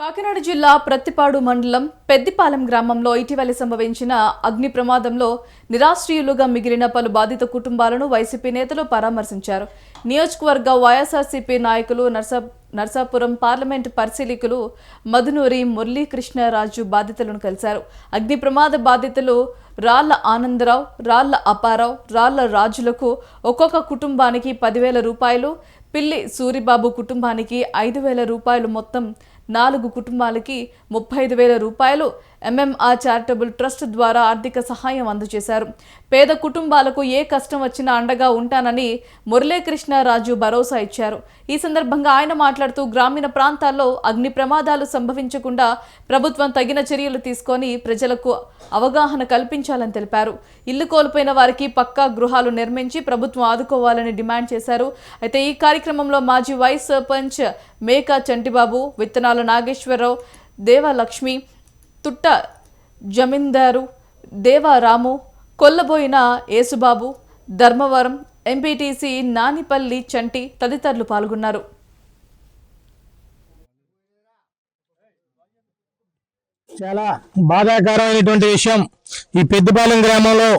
కాకినాడ జిల్లా ప్రత్తిపాడు మండలం పెద్దిపాలెం గ్రామంలో ఇటీవల సంభవించిన అగ్ని ప్రమాదంలో నిరాశ్రయులుగా మిగిలిన పలు బాధిత కుటుంబాలను వైసీపీ నేతలు పరామర్శించారు. నియోజకవర్గ వైఎస్ఆర్సీపీ నాయకులు నర్సా నర్సాపురం పార్లమెంట్ పరిశీలికులు మధునూరి మురళీకృష్ణరాజు బాధితులను కలిశారు. అగ్ని ప్రమాద బాధితులు రాళ్ళ ఆనందరావు రాళ్ళ అపారావు రాళ్ళ రాజులకు ఒక్కొక్క కుటుంబానికి పదివేల రూపాయలు పిల్లి సూరిబాబు కుటుంబానికి ఐదు వేల రూపాయలు మొత్తం నాలుగు కుటుంబాలకి ముప్పై ఐదు వేల రూపాయలు ఎంఎంఆర్ చారిటబుల్ ట్రస్ట్ ద్వారా ఆర్థిక సహాయం అందజేశారు. పేద కుటుంబాలకు ఏ కష్టం వచ్చినా అండగా ఉంటానని మురళీకృష్ణరాజు భరోసా ఇచ్చారు. ఈ సందర్భంగా ఆయన మాట్లాడుతూ గ్రామీణ ప్రాంతాల్లో అగ్ని ప్రమాదాలు సంభవించకుండా ప్రభుత్వం తగిన చర్యలు తీసుకొని ప్రజలకు అవగాహన కల్పించాలని తెలిపారు. ఇల్లు కోల్పోయిన వారికి పక్కా గృహాలు నిర్మించి ప్రభుత్వం ఆదుకోవాలని డిమాండ్ చేశారు. అయితే ఈ కార్యక్రమంలో మాజీ వైస్ సర్పంచ్ మేకా చంటిబాబు విత్తనాల నాగేశ్వరరావు దేవలక్ష్మి తుట్ట జమీందారు దేవారాము కొల్లబోయిన యేసుబాబు ధర్మవరం ఎంపీటీసీ నానిపల్లి చంటి తదితరులు పాల్గొన్నారు. చాలా బాధాకరమైనటువంటి విషయం. ఈ పెద్దపాలెం గ్రామంలో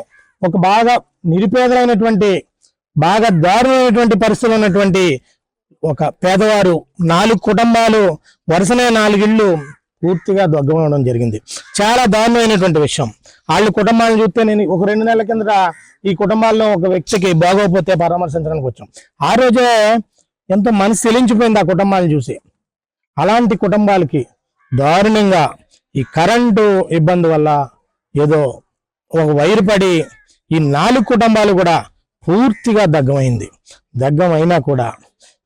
ఒక బాగా నిరుపేదలైనటువంటి బాగా దారుణమైనటువంటి పరిస్థితులు ఉన్నటువంటి ఒక పేదవారు నాలుగు కుటుంబాలు వరుసనే నాలుగిళ్ళు పూర్తిగా దొగ్గమవడం జరిగింది. చాలా దారుణమైనటువంటి విషయం. వాళ్ళ కుటుంబాలను చూస్తే నేను ఒక రెండు నెలల కిందట ఈ కుటుంబాల్లో ఒక వ్యక్తికి బాగోకపోతే పరామర్శించడానికి వచ్చాం. ఆ రోజే ఎంతో మనసు చెలించిపోయింది ఆ కుటుంబాలను చూసి. అలాంటి కుటుంబాలకి దారుణంగా ఈ కరెంటు ఇబ్బంది వల్ల ఏదో ఒక వైరు పడి ఈ నాలుగు కుటుంబాలు కూడా పూర్తిగా దగ్గమైంది దగ్గమైనా కూడా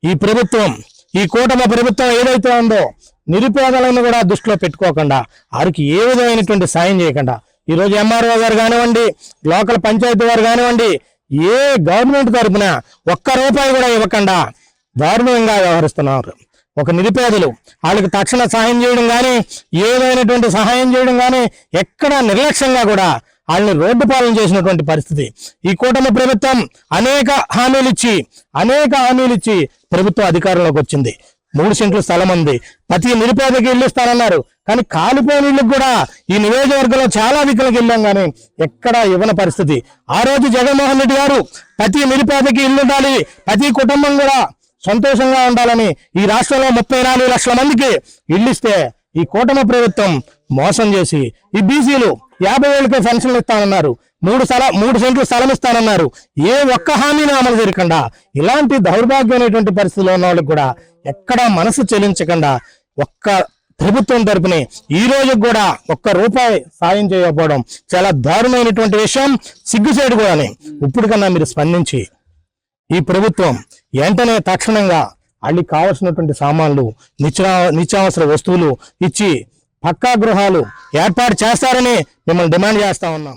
ఈ ప్రభుత్వం ఈ కూటమి ప్రభుత్వం ఏదైతే ఉందో నిరుపేదలను కూడా దృష్టిలో పెట్టుకోకుండా వారికి ఏ విధమైనటువంటి సాయం చేయకుండా ఈరోజు ఎంఆర్ఓ గారు కానివ్వండి లోకల్ పంచాయతీ వారు కానివ్వండి ఏ గవర్నమెంట్ తరఫున ఒక్క రూపాయి కూడా ఇవ్వకుండా దారుణంగా వ్యవహరిస్తున్నారు. ఒక నిరుపేదలు వాళ్ళకి తక్షణ సహాయం చేయడం కానీ ఏదైనటువంటి సహాయం చేయడం కానీ ఎక్కడ నిర్లక్ష్యంగా కూడా వాళ్ళని రోడ్డు పాలన చేసినటువంటి పరిస్థితి. ఈ కూటమి ప్రభుత్వం అనేక హామీలు ఇచ్చి అనేక హామీలు ఇచ్చి ప్రభుత్వం అధికారంలోకి వచ్చింది. మూడు సెంట్లు స్థలం ఉంది. ప్రతి నిరుపేదకి ఇల్లు ఇస్తానన్నారు. కానీ కాలిపోయిన ఇళ్ళకి కూడా ఈ నియోజకవర్గంలో చాలా దిక్కులకు వెళ్ళాం కానీ ఎక్కడ ఇవ్వని పరిస్థితి. ఆ రోజు జగన్మోహన్ రెడ్డి గారు ప్రతి నిరుపేదకి ఇల్లు ఉండాలి ప్రతి కుటుంబం కూడా సంతోషంగా ఉండాలని ఈ రాష్ట్రంలో ముప్పై నాలుగు లక్షల మందికి ఇల్లు ఇస్తే ఈ కూటమి ప్రభుత్వం మోసం చేసి ఈ బీసీలు యాభై వేలకే పెన్షన్లు ఇస్తానన్నారు. మూడు స్థల మూడు సెంట్లు స్థలం ఇస్తానన్నారు ఏ ఒక్క హామీని అమలు జరగకుండా ఇలాంటి దౌర్భాగ్యమైనటువంటి పరిస్థితిలో ఉన్న వాళ్ళకి కూడా ఎక్కడా మనసు చెల్లించకుండా. ఒక్క ప్రభుత్వం తరపుని ఈ రోజు కూడా ఒక్క రూపాయి సాయం చేయకపోవడం చాలా దారుణమైనటువంటి విషయం. సిగ్గుచేటు కూడానే ఇప్పటికన్నా మీరు స్పందించి ఈ ప్రభుత్వం వెంటనే తక్షణంగా వాళ్ళకి కావలసినటువంటి సామాన్లు నిత్యా నిత్యావసర వస్తువులు ఇచ్చి పక్కా గృహాలు ఏర్పాటు చేస్తారని మిమ్మల్ని డిమాండ్ చేస్తా ఉన్నాం.